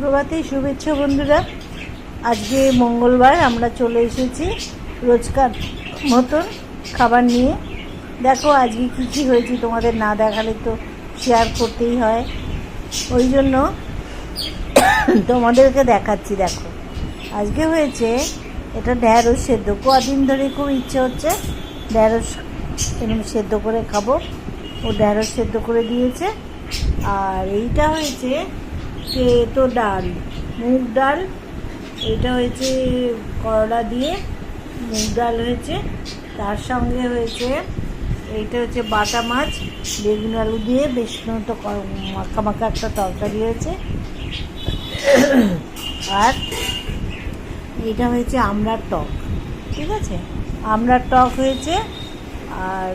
প্রভাতে শুভেচ্ছা বন্ধুরা। আজকে মঙ্গলবার আমরা চলে এসেছি রোজকার মতন খাবার নিয়ে। দেখো, আজকে কী কী হয়েছে তোমাদের না দেখালে তো শেয়ার করতেই হয়। ওই জন্য তোমাদেরকে দেখাচ্ছি, দেখো। আজকে হয়েছে, এটা ঢ্যাঁড়স সেদ্ধ। কদিন ধরে খুব ইচ্ছে হচ্ছে ঢ্যাঁড়স এরকম সেদ্ধ করে খাব। ও ঢ্যাঁড়স সেদ্ধ করে দিয়েছে। আর এইটা হয়েছে তেতো ডাল, মুগ ডাল। এটা হয়েছে করলা দিয়ে মুগ ডাল হয়েছে। তার সঙ্গে হয়েছে এইটা হচ্ছে বাটা মাছ, বেগুন আলু দিয়ে বেশ মতো মাখা একটা তরকারি হয়েছে। আর এটা হয়েছে আমড়ার টক, ঠিক আছে? আমড়ার টক হয়েছে, আর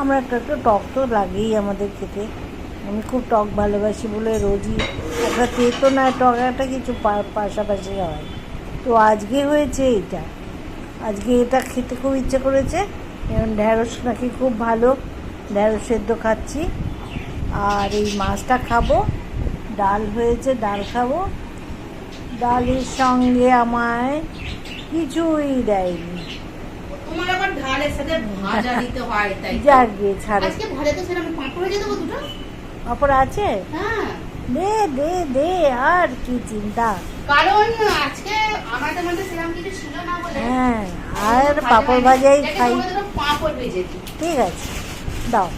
আমরা একটা তো টক তো লাগেই আমাদের খেতে। আমি খুব টক ভালোবাসি বলে রোজই একটা তেতো না টক একটা কিছু পাশাপাশি হয়। তো আজকে হয়েছে এটা আজকে এটা খেতে খুব ইচ্ছে করেছে। এবং ঢ্যাঁড়স নাকি খুব ভালো। ঢ্যাঁড়স সেদ্ধ খাচ্ছি। আর এই মাছটা খাব। ডাল হয়েছে ডাল খাব। ডালের সঙ্গে আমায় কিছুই দেয়নি? যাক গিয়ে ছাড়ে। অপর আছে? হ্যাঁ। দে দে দে আর কি চিন্তা। কারণ আজকে আমাদের মধ্যে সেরকম কিছু ছিল না বলে হ্যাঁ আর পাঁপড় ভাজাই খাই। পাঁপড় ভেজে ঠিক আছে দাও।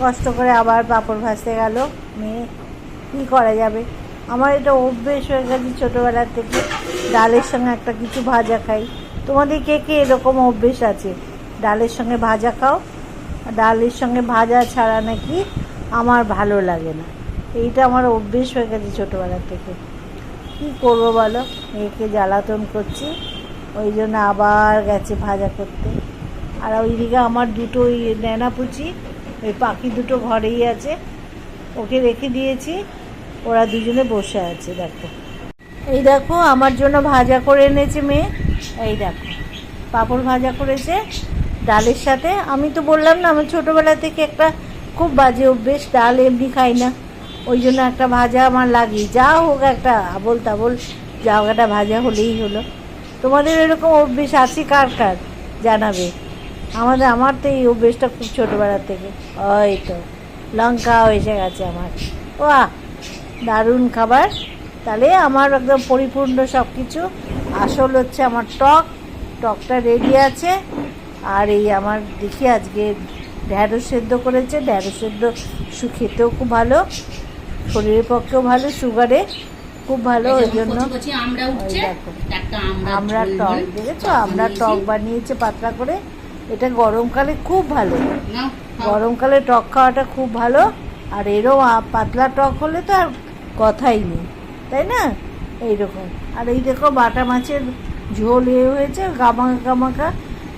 কষ্ট করে আবার পাঁপড় ভাজতে গেল। মেয়ে কী করা যাবে? আমার এটা অভ্যেস হয়ে গেছে ছোটোবেলার থেকে। ডালের সঙ্গে একটা কিছু ভাজা খাই। তোমাদের কে কে এরকম অভ্যেস আছে? ডালের সঙ্গে ভাজা খাও। ডালের সঙ্গে ভাজা ছাড়া নাকি আমার ভালো লাগে না। এইটা আমার অভ্যেস হয়ে গেছে ছোটোবেলার থেকে। কী করব বলো? মেয়েকে জ্বালাতন করছি, ওই জন্য আবার গেছে ভাজা করতে। আর ওইদিকে আমার দুটো ওই নেনাপুচি, ওই পাখি দুটো ঘরেই আছে। ওকে রেখে দিয়েছি, ওরা দুজনে বসে আছে, দেখো। এই দেখো, আমার জন্য ভাজা করে এনেছে মেয়ে। এই দেখো, পাঁপড় ভাজা করেছে। ডালের সাথে, আমি তো বললাম না আমার ছোটোবেলা থেকে একটা খুব বাজে অভ্যেস, ডাল এমনি খাই না। ওই জন্য একটা ভাজা আমার লাগি যা হোক একটা আবল তাবল, যা হোক একটা ভাজা হলেই হলো। তোমাদের এরকম অভ্যেস আছে কার কার? জানাবে। আমাদের, আমার তো এই অভ্যেসটা খুব ছোটোবেলার থেকে। ওই তো লঙ্কাও এসে গেছে আমার। বাহ! দারুণ খাবার। তাহলে আমার একদম পরিপূর্ণ সব কিছু আসল হচ্ছে আমার টক। টকটা রেডি আছে। আর এই আমার দেখি আজকে ঢ্যাঁড়স সেদ্ধ করেছে ঢ্যাঁড়স সেদ্ধ খেতেও খুব ভালো শরীরের পক্ষেও ভালো সুগারে খুব ভালো ওই জন্য আমরা টক দেখেছ? আমরা টক বানিয়েছে পাতলা করে। এটা গরমকালে খুব ভালো। গরমকালে টক খাওয়াটা খুব ভালো। আর এরও পাতলা টক হলে তো আর কথাই নেই তাই না? এইরকম। আর এই দেখো বাটা মাছের ঝোল এ হয়েছে গামাখা গামাখা।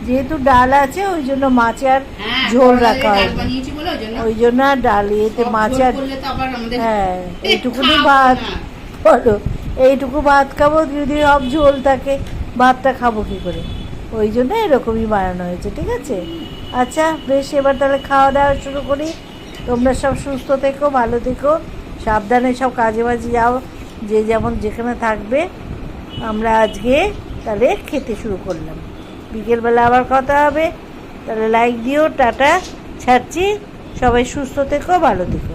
যেহেতু ডাল আছে ওই জন্য মাছে আর হ্যাঁ, ঝোল রাখা বলে ওই জন্য আর ডাল এতে মাছ আর হ্যাঁ এইটুকুনি ভাত। বলো এইটুকু ভাত খাব যদি সব ঝোল থাকে ভাতটা খাব কি করে? ওই জন্য এরকমই বানানো হয়েছে ঠিক আছে? আচ্ছা বেশ এবার তাহলে খাওয়া দাওয়া শুরু করি। তোমরা সব সুস্থ থেকো ভালো থেকো সাবধানে সব কাজে বাজে যাও যে যেমন যেখানে থাকবে আমরা আজকে তাহলে খেতে শুরু করলাম। বিকেলবেলা আবার কথা হবে। তাহলে লাইক দিও টাটা ছাড়ছি। সবাই সুস্থ থেকো ভালো থেকো।